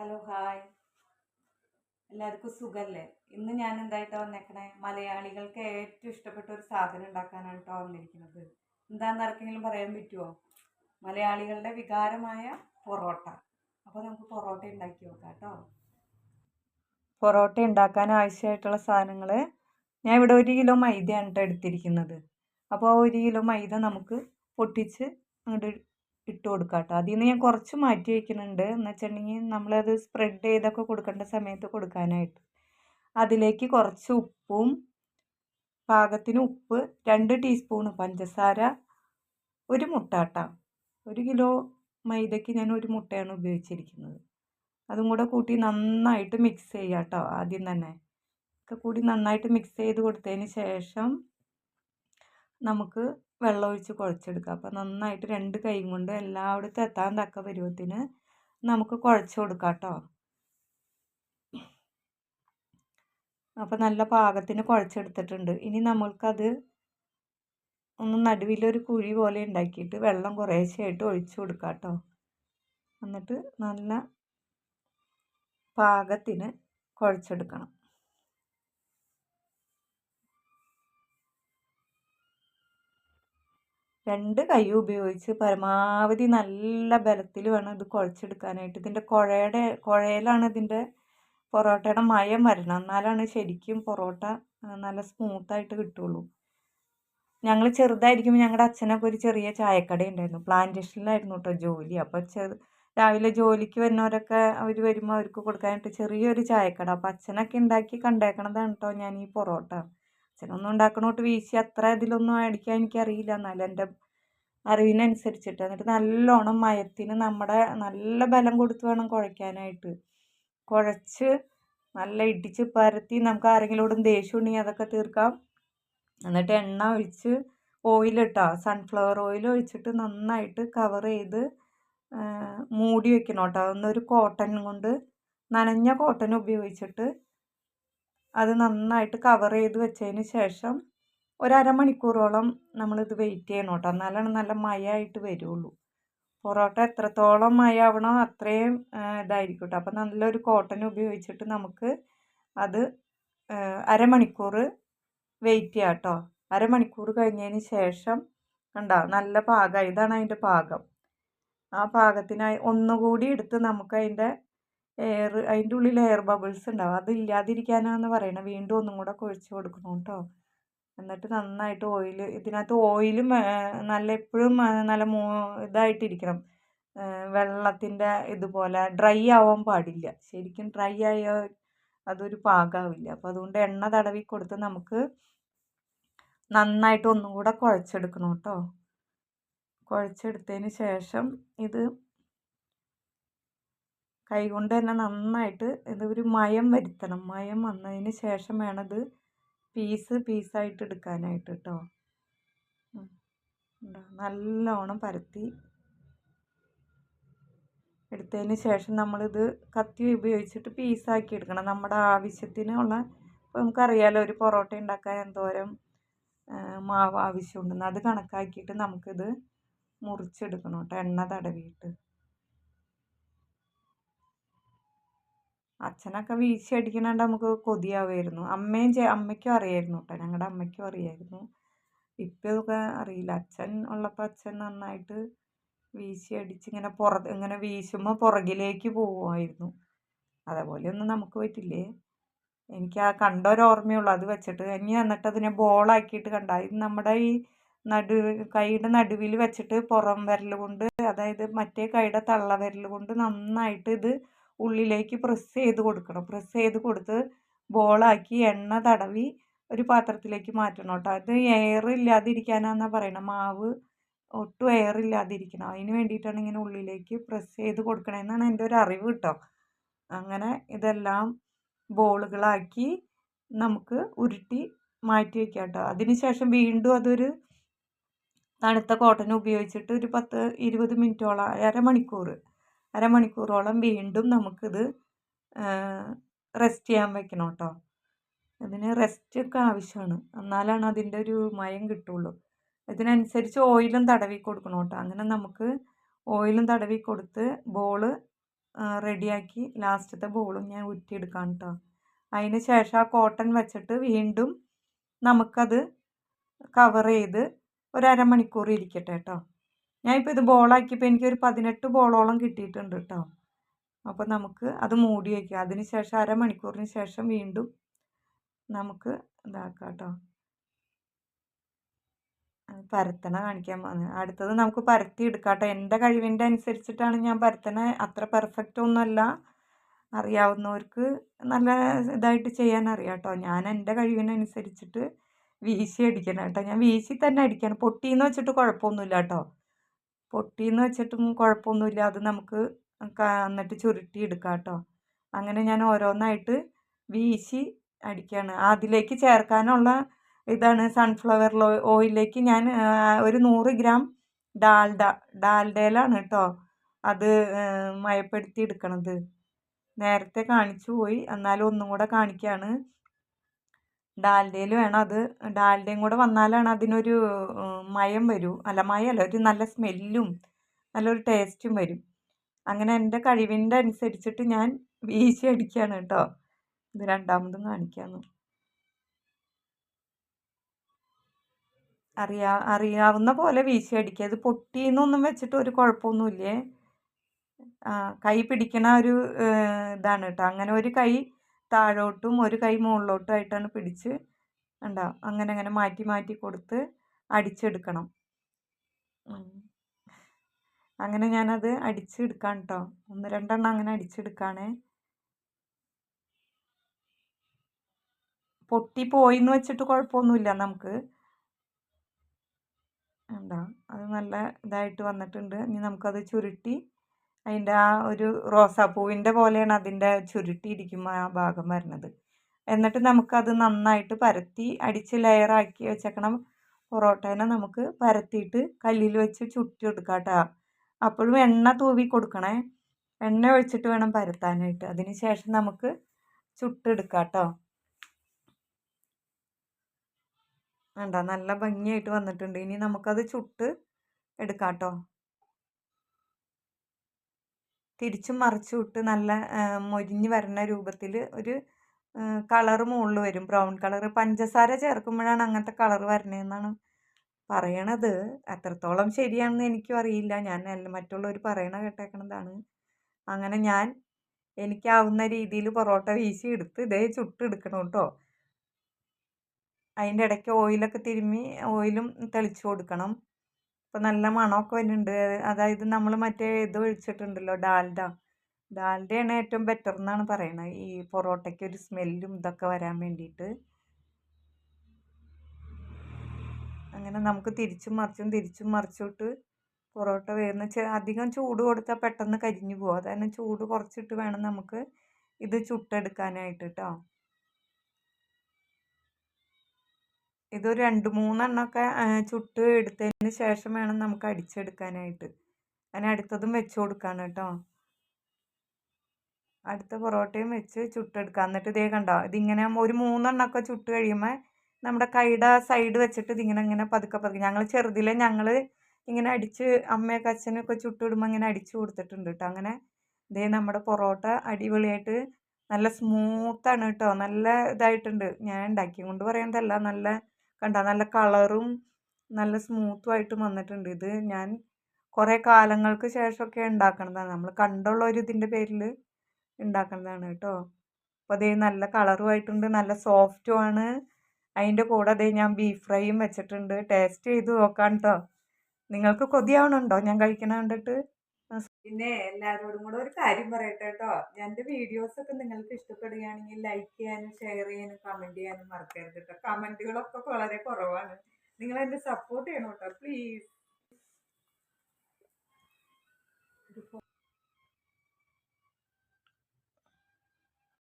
Hello hi. എല്ലാവർക്കും സുഖല്ലേ? ഇന്ന് ഞാൻ എന്തായിട്ടാ വന്നേക്കണേ? മലയാളികൾക്ക് ഏറ്റവും ഇഷ്ടപ്പെട്ട ഒരു സാധനം ഉണ്ടാക്കാനാണ് കേട്ടോ വന്നിരിക്കുന്നത്. എന്താണെന്ന് ആർക്കെങ്കിലും പറയാൻ പറ്റുമോ മലയാളികളുടെ വികാരമായ പൊറോട്ട. അപ്പോൾ നമുക്ക് പൊറോട്ട ഉണ്ടാക്കി നോക്കാം കേട്ടോ പൊറോട്ട ഉണ്ടാക്കാൻ ആവശ്യമായിട്ടുള്ള സാധനങ്ങൾ ഞാൻ ഇവിടെ ഒരു കിലോ മൈദയാണ് കേട്ടോ എടുത്തിരിക്കുന്നത്. അപ്പോൾ ഒരു കിലോ മൈദ നമുക്ക് പൊട്ടിച്ച് അങ്ങോട്ട് ഇട്ട് കൊടുക്കുക കേട്ടോ അതിൽ നിന്ന് ഞാൻ കുറച്ച് മാറ്റി വയ്ക്കുന്നുണ്ട് എന്ന് വെച്ചിട്ടുണ്ടെങ്കിൽ നമ്മളത് സ്പ്രെഡ് ചെയ്തൊക്കെ കൊടുക്കേണ്ട സമയത്ത് കൊടുക്കാനായിട്ട്. അതിലേക്ക് കുറച്ച് ഉപ്പും പാകത്തിന് ഉപ്പ് രണ്ട് ടീസ്പൂണ് പഞ്ചസാര ഒരു മുട്ട കേട്ടോ ഒരു കിലോ മൈദയ്ക്ക് ഞാൻ ഒരു മുട്ടയാണ് ഉപയോഗിച്ചിരിക്കുന്നത്. അതും കൂടെ കൂട്ടി നന്നായിട്ട് മിക്സ് ചെയ്യുക കേട്ടോ ആദ്യം തന്നെ. ഒക്കെ കൂടി നന്നായിട്ട് മിക്സ് ചെയ്ത് കൊടുത്തതിന് ശേഷം നമുക്ക് വെള്ളം ഒഴിച്ച് കുഴച്ചെടുക്കുക. അപ്പോൾ നന്നായിട്ട് രണ്ട് കൈയും കൊണ്ട് എല്ലായിടത്തും എത്താൻ തക്ക പരുവത്തിന് നമുക്ക് കുഴച്ച് കൊടുക്കാം കേട്ടോ അപ്പോൾ നല്ല പാകത്തിന് കുഴച്ചെടുത്തിട്ടുണ്ട്. ഇനി നമ്മൾക്കത് ഒന്ന് നടുവിലൊരു കുഴി പോലെ ഉണ്ടാക്കിയിട്ട് വെള്ളം കുറേശ്ശെയായിട്ട് ഒഴിച്ചു കൊടുക്കാം കേട്ടോ എന്നിട്ട് നല്ല പാകത്തിന് കുഴച്ചെടുക്കണം. രണ്ട് കൈ ഉപയോഗിച്ച് പരമാവധി നല്ല ബലത്തിൽ വേണം ഇത് കുഴച്ചെടുക്കാനായിട്ട്. ഇതിന്റെ കുഴയുടെ കുഴയിലാണ് ഇതിന്റെ പൊറോട്ടയുടെ മയം വരണം എന്നാലാണ് ശരിക്കും പൊറോട്ട നല്ല സ്മൂത്തായിട്ട് കിട്ടുള്ളൂ. ഞങ്ങൾ ചെറുതായിരിക്കുമ്പോൾ ഞങ്ങളുടെ അച്ഛനൊക്കെ ഒരു ചെറിയ ചായക്കട ഉണ്ടായിരുന്നു. പ്ലാന്റേഷനിലായിരുന്നു കേട്ടോ ജോലി. അപ്പോൾ ചെറു രാവിലെ ജോലിക്ക് വരുന്നവരൊക്കെ അവർ വരുമ്പോൾ അവർക്ക് കൊടുക്കാനായിട്ട് ചെറിയൊരു ചായക്കട. അപ്പോൾ അച്ഛനൊക്കെ ഉണ്ടാക്കി കണ്ടേക്കണതാണ് കേട്ടോ ഞാൻ ഈ പൊറോട്ട. അച്ഛനൊന്നും ഉണ്ടാക്കണോട്ട് വീശി അത്ര ഇതിലൊന്നും അടിക്കാൻ എനിക്കറിയില്ല. എന്നാലും എന്റെ അറിവിനനുസരിച്ചിട്ട്. എന്നിട്ട് നല്ലോണം മയത്തിന് നമ്മുടെ നല്ല ബലം കൊടുത്ത് വേണം കുഴയ്ക്കാനായിട്ട്. കുഴച്ച് നല്ല ഇടിച്ച് പരത്തി നമുക്ക് ആരെങ്കിലോടും ദേഷ്യം ഉണ്ടെങ്കിൽ അതൊക്കെ തീർക്കാം. എന്നിട്ട് എണ്ണ ഒഴിച്ച് ഓയിലിട്ടോ സൺഫ്ലവർ ഓയിൽ ഒഴിച്ചിട്ട് നന്നായിട്ട് കവർ ചെയ്ത് മൂടി വെക്കണം കേട്ടോ. അതൊന്നൊരു കോട്ടൺ കൊണ്ട് നനഞ്ഞ കോട്ടൺ ഉപയോഗിച്ചിട്ട് അത് നന്നായിട്ട് കവർ ചെയ്ത് വെച്ചതിന് ശേഷം ഒരു അരമണിക്കൂറോളം നമ്മളിത് വെയിറ്റ് ചെയ്യണം കേട്ടോ എന്നാലാണ് നല്ല മയമായിട്ട് വരുള്ളൂ. പൊറോട്ട എത്രത്തോളം മയാവണോ അത്രയും ഇതായിരിക്കും കേട്ടോ അപ്പം നല്ലൊരു കോട്ടൺ ഉപയോഗിച്ചിട്ട് നമുക്ക് അത് അരമണിക്കൂർ വെയിറ്റ് ചെയ്യാം കേട്ടോ അരമണിക്കൂർ കഴിഞ്ഞതിന് ശേഷം കണ്ടോ നല്ല പാകം. ഇതാണ് അതിന്റെ പാകം. ആ പാകത്തിനായി ഒന്നുകൂടി എടുത്ത് നമുക്ക് അതിന്റെ എയർ അതിന്റെ ഉള്ളിൽ എയർ ബബിൾസ് ഉണ്ടാവും. അതില്ലാതിരിക്കാനാണെന്ന് പറയണത് വീണ്ടും ഒന്നും കൂടെ കുഴച്ച് കൊടുക്കണം കേട്ടോ എന്നിട്ട് നന്നായിട്ട് ഓയിൽ ഇതിനകത്ത് ഓയിലും നല്ല എപ്പോഴും നല്ല മോ ഇതായിട്ടിരിക്കണം. വെള്ളത്തിന്റെ ഇതുപോലെ ഡ്രൈ ആവാൻ പാടില്ല. ശരിക്കും ഡ്രൈ ആയാൽ അതൊരു പാകമാവില്ല അപ്പോൾ അതുകൊണ്ട് എണ്ണ തടവി കൊടുത്ത് നമുക്ക് നന്നായിട്ട് ഒന്നും കൂടെ കുഴച്ചെടുക്കണം കേട്ടോ കുഴച്ചെടുത്തതിന് ശേഷം ഇത് കൈകൊണ്ട് തന്നെ നന്നായിട്ട് ഇത് ഒരു മയം വരുത്തണം. മയം വന്നതിന് ശേഷം വേണം ഇത് പീസ് പീസായിട്ട് എടുക്കാനായിട്ട് കേട്ടോ നല്ലോണം പരത്തി എടുത്തതിന് ശേഷം നമ്മളിത് കത്തി ഉപയോഗിച്ചിട്ട് പീസാക്കി എടുക്കണം. നമ്മുടെ ആവശ്യത്തിനുള്ള ഇപ്പോൾ നമുക്കറിയാലോ ഒരു പൊറോട്ട ഉണ്ടാക്കാൻ എന്തോരം മാവ് ആവശ്യമുണ്ടെന്ന്. അത് കണക്കാക്കിയിട്ട് നമുക്കിത് മുറിച്ചെടുക്കണം കേട്ടോ എണ്ണ തടവിയിട്ട്. അച്ഛനൊക്കെ വീശി അടിക്കണണ്ട് നമുക്ക് കൊതിയാവുമായിരുന്നു അമ്മയും അമ്മയ്ക്കും അറിയായിരുന്നു കേട്ടോ. ഞങ്ങളുടെ അമ്മയ്ക്കും അറിയായിരുന്നു. ഇപ്പം ഇതൊക്കെ അറിയില്ല. അച്ഛൻ ഉള്ളപ്പോൾ അച്ഛൻ നന്നായിട്ട് വീശി അടിച്ച് ഇങ്ങനെ പുറ ഇങ്ങനെ വീശുമ്പോൾ പുറകിലേക്ക് പോവുമായിരുന്നു അതേപോലെയൊന്നും നമുക്ക് പറ്റില്ലേ? എനിക്ക് ആ കണ്ട ഒരു ഓർമ്മയുള്ളൂ. അത് വെച്ചിട്ട് ഇനി എന്നിട്ട് അതിനെ ബോളാക്കിയിട്ട് കണ്ട. ഇത് നമ്മുടെ ഈ നടു കൈയുടെ നടുവിൽ വെച്ചിട്ട് പുറം വിരൽ കൊണ്ട് അതായത് മറ്റേ കൈയുടെ തള്ള വിരൽ കൊണ്ട് നന്നായിട്ട് ഇത് ഉള്ളിലേക്ക് പ്രസ് ചെയ്ത് കൊടുക്കണം. പ്രസ് ചെയ്ത് കൊടുത്ത് ബോളാക്കി എണ്ണ തടവി ഒരു പാത്രത്തിലേക്ക് മാറ്റണം കേട്ടോ. അത് എയർ ഇല്ലാതിരിക്കാനാണെന്നാണ് പറയണത് മാവ് ഒട്ടും എയർ ഇല്ലാതിരിക്കണം. അതിന് വേണ്ടിയിട്ടാണ് ഇങ്ങനെ ഉള്ളിലേക്ക് പ്രസ് ചെയ്ത് കൊടുക്കണമെന്നാണ് എന്റെ ഒരു അറിവ് കേട്ടോ. അങ്ങനെ ഇതെല്ലാം ബോളുകളാക്കി നമുക്ക് ഉരുട്ടി മാറ്റി വയ്ക്കാം കേട്ടോ. അതിന് ശേഷം വീണ്ടും അതൊരു തണുത്ത കോട്ടൺ ഉപയോഗിച്ചിട്ട് ഒരു പത്ത് ഇരുപത് മിനിറ്റോളം അരമണിക്കൂർ അരമണിക്കൂറോളം വീണ്ടും നമുക്കിത് റെസ്റ്റ് ചെയ്യാൻ വെക്കണം കേട്ടോ. അതിന് റെസ്റ്റ് ഒക്കെ ആവശ്യമാണ്. എന്നാലാണ് അതിന്റെ ഒരു മയം കിട്ടുള്ളൂ. ഇതിനനുസരിച്ച് ഓയിലും തടവി കൊടുക്കണം കേട്ടോ. അങ്ങനെ നമുക്ക് ഓയിലും തടവി കൊടുത്ത് ബോൾ റെഡിയാക്കി ലാസ്റ്റത്തെ ബോളും ഞാൻ ഉരുട്ടിയെടുക്കാം കേട്ടോ. അതിന് ശേഷം ആ കോട്ടൺ വെച്ചിട്ട് വീണ്ടും നമുക്കത് കവർ ചെയ്ത് ഒരു അരമണിക്കൂർ ഇരിക്കട്ടെ കേട്ടോ. ഞാനിപ്പോൾ ഇത് ബോളാക്കിയപ്പോൾ എനിക്കൊരു പതിനെട്ട് ബോളോളം കിട്ടിയിട്ടുണ്ട് കേട്ടോ അപ്പോൾ നമുക്ക് അത് മൂടി വയ്ക്കുക അതിന് ശേഷം അരമണിക്കൂറിന് ശേഷം വീണ്ടും നമുക്ക് ഇതാക്കാം കേട്ടോ പരത്തണ കാണിക്കാൻ പോകുന്നത് അടുത്തത് നമുക്ക് പരത്തി കേട്ടോ എന്റെ കഴിവിന്റെ അനുസരിച്ചിട്ടാണ് ഞാൻ പരത്തണ. അത്ര പെർഫെക്റ്റ് ഒന്നുമല്ല അറിയാവുന്നവർക്ക് നല്ല ഇതായിട്ട് ചെയ്യാൻ അറിയാം കേട്ടോ ഞാൻ എന്റെ കഴിവിനനുസരിച്ചിട്ട് വീശി അടിക്കണം കേട്ടോ ഞാൻ വീശി തന്നെ അടിക്കണം. പൊട്ടിയെന്ന് വെച്ചിട്ട് കുഴപ്പമൊന്നുമില്ല കേട്ടോ പൊട്ടിയെന്ന് വെച്ചിട്ടും കുഴപ്പമൊന്നുമില്ല. അത് നമുക്ക് എന്നിട്ട് ചുരുട്ടി എടുക്കാം കേട്ടോ. അങ്ങനെ ഞാൻ ഓരോന്നായിട്ട് വീശി അടിക്കുകയാണ് അതിലേക്ക് ചേർക്കാനുള്ള ഇതാണ് സൺഫ്ലവർ ഓയിലിലേക്ക് ഞാൻ ഒരു നൂറ് ഗ്രാം ഡാൽഡ ഡാൽഡയിലാണ് കേട്ടോ അത് മയപ്പെടുത്തി എടുക്കണത്. നേരത്തെ കാണിച്ചു പോയി. എന്നാലും ഒന്നും കൂടെ കാണിക്കുകയാണ് ഡാൽഡയിൽ വേണം അത്. ഡാൽഡയും കൂടെ വന്നാലാണ് അതിനൊരു മയം വരൂ. അല്ല മയമല്ല ഒരു നല്ല സ്മെല്ലും നല്ലൊരു ടേസ്റ്റും വരും. അങ്ങനെ എന്റെ കഴിവിന്റെ അനുസരിച്ചിട്ട് ഞാൻ വീശി അടിക്കുകയാണ് കേട്ടോ. ഇത് രണ്ടാമതും കാണിക്കാമെന്ന് അറിയാ അറിയാവുന്ന പോലെ വീശി അടിക്കുക. ഇത് പൊട്ടിയെന്നൊന്നും വെച്ചിട്ട് ഒരു കുഴപ്പമൊന്നുമില്ലേ? കൈ പിടിക്കണ ഒരു ഇതാണ് കേട്ടോ. അങ്ങനെ ഒരു കൈ താഴോട്ടും ഒരു കൈ മുകളിലോട്ടും ആയിട്ടാണ് പിടിച്ച് ഉണ്ടോ അങ്ങനെ അങ്ങനെ മാറ്റി മാറ്റി കൊടുത്ത് അടിച്ചെടുക്കണം. അങ്ങനെ ഞാനത് അടിച്ചെടുക്കാം കേട്ടോ ഒന്ന് രണ്ടെണ്ണം അങ്ങനെ അടിച്ചെടുക്കുകയാണേ പൊട്ടി പോയിന്ന് വെച്ചിട്ട് കുഴപ്പമൊന്നുമില്ല നമുക്ക്. എന്താ അത് നല്ല ഇതായിട്ട് വന്നിട്ടുണ്ട്. ഇനി നമുക്കത് ചുരുട്ടി അതിന്റെ ആ ഒരു റോസാപ്പൂവിന്റെ പോലെയാണ് അതിന്റെ ചുരുട്ടിയിരിക്കുമ്പോൾ ആ ഭാഗം വരുന്നത്. എന്നിട്ട് നമുക്കത് നന്നായിട്ട് പരത്തി അടിച്ച് ലെയറാക്കി വെച്ചേക്കണം. പൊറോട്ടേനെ നമുക്ക് പരത്തിയിട്ട് കല്ലിൽ വെച്ച് ചുട്ടിയെടുക്കാം കേട്ടോ. അപ്പോഴും എണ്ണ തൂവി കൊടുക്കണേ. എണ്ണ ഒഴിച്ചിട്ട് വേണം പരത്താനായിട്ട്. അതിന് ശേഷം നമുക്ക് ചുട്ടെടുക്കാം കേട്ടോ. വേണ്ട നല്ല ഭംഗിയായിട്ട് വന്നിട്ടുണ്ട്. ഇനി നമുക്കത് ചുട്ട് എടുക്കാം കേട്ടോ. തിരിച്ചും മറിച്ചും ഇട്ട് നല്ല മൊരിഞ്ഞ് വരുന്ന രൂപത്തിൽ ഒരു കളറ് മുകളിൽ വരും. ബ്രൗൺ കളർ പഞ്ചസാര ചേർക്കുമ്പോഴാണ് അങ്ങനത്തെ കളർ വരണതെന്നാണ് പറയണത്. അത്രത്തോളം ശരിയാണെന്ന് എനിക്കും അറിയില്ല. ഞാൻ മറ്റുള്ളവർ പറയണ കേട്ടേക്കണതാണ്. അങ്ങനെ ഞാൻ എനിക്കാവുന്ന രീതിയിൽ പൊറോട്ട വീശി എടുത്ത് ഇതേ ചുട്ടെടുക്കണം കേട്ടോ അതിന്റെ ഇടയ്ക്ക് ഓയിലൊക്കെ തിരുമ്മി ഓയിലും തെളിച്ച് കൊടുക്കണം. ഇപ്പോൾ നല്ല മണമൊക്കെ വരുന്നുണ്ട്. അതായത് നമ്മൾ മറ്റേ ഇത് ഒഴിച്ചിട്ടുണ്ടല്ലോ ഡാൽഡ. ഡാൽഡയാണ് ഏറ്റവും ബെറ്റർ എന്നാണ് പറയുന്നത് ഈ പൊറോട്ടയ്ക്ക് ഒരു സ്മെല്ലും ഇതൊക്കെ വരാൻ വേണ്ടിയിട്ട്. അങ്ങനെ നമുക്ക് തിരിച്ചും മറിച്ചും തിരിച്ചും മറിച്ചിട്ട് പൊറോട്ട വേകുന്ന അധികം ചൂട് കൊടുത്താൽ പെട്ടെന്ന് കരിഞ്ഞു പോകും അതാണ് ചൂട് കുറച്ചിട്ട് വേണം നമുക്ക് ഇത് ചുട്ടെടുക്കാനായിട്ട് കേട്ടോ ഇതൊരു രണ്ട് മൂന്നെണ്ണമൊക്കെ ചുട്ട് എടുത്തതിന് ശേഷം വേണം നമുക്ക് അടിച്ചെടുക്കാനായിട്ട്. അതിന് അടുത്തതും വെച്ച് കൊടുക്കാണ് കേട്ടോ. അടുത്ത പൊറോട്ടയും വെച്ച് ചുട്ടെടുക്കാം. എന്നിട്ട് ഇതേ കണ്ടോ? ഇതിങ്ങനെ ഒരു മൂന്നെണ്ണമൊക്കെ ചുട്ട് കഴിയുമ്പോൾ നമ്മുടെ കൈയുടെ സൈഡ് വെച്ചിട്ട് ഇതിങ്ങനെ ഇങ്ങനെ പതുക്കെ പതുക്കെ. ഞങ്ങൾ ചെറുതിലെ ഞങ്ങൾ ഇങ്ങനെ അടിച്ച് അമ്മയൊക്കെ അച്ഛനൊക്കെ ചുട്ടിടുമ്പോൾ ഇങ്ങനെ അടിച്ചു കൊടുത്തിട്ടുണ്ട് കേട്ടോ. അങ്ങനെ ഇതേ നമ്മുടെ പൊറോട്ട അടിപൊളിയായിട്ട് നല്ല സ്മൂത്താണ് കേട്ടോ. നല്ല ഇതായിട്ടുണ്ട്. ഞാൻ ഉണ്ടാക്കി കൊണ്ട് പറയുന്നതല്ല. നല്ല കണ്ട നല്ല കളറും നല്ല സ്മൂത്തും ആയിട്ട് വന്നിട്ടുണ്ട്. ഇത് ഞാൻ കുറേ കാലങ്ങൾക്ക് ശേഷമൊക്കെ ഉണ്ടാക്കണതാണ്. നമ്മൾ കണ്ടുള്ള ഒരു ഇതിന്റെ പേരിൽ ഉണ്ടാക്കുന്നതാണ് കേട്ടോ. അപ്പോൾ അതേ നല്ല കളറും ആയിട്ടുണ്ട് നല്ല സോഫ്റ്റും ആണ്. അതിന്റെ കൂടെ അതേ ഞാൻ ബീഫ് ഫ്രൈയും വെച്ചിട്ടുണ്ട്. ടേസ്റ്റ് ചെയ്ത് നോക്കാം കേട്ടോ നിങ്ങൾക്ക് കൊതിയാവണുണ്ടോ? ഞാൻ കഴിക്കണ കണ്ടിട്ട്? പിന്നെ എല്ലാവരോടും കൂടെ ഒരു കാര്യം പറയട്ടെ കേട്ടോ. എന്റെ വീഡിയോസ് ഒക്കെ നിങ്ങൾക്ക് ഇഷ്ടപ്പെടുകയാണെങ്കിൽ ലൈക്ക് ചെയ്യാനും ഷെയർ ചെയ്യാനും കമന്റ് ചെയ്യാനും മറക്കരുത് കേട്ടോ. കമന്റുകളൊക്കെ വളരെ കുറവാണ്. നിങ്ങൾ എന്നെ സപ്പോർട്ട് ചെയ്യണം കേട്ടോ പ്ലീസ്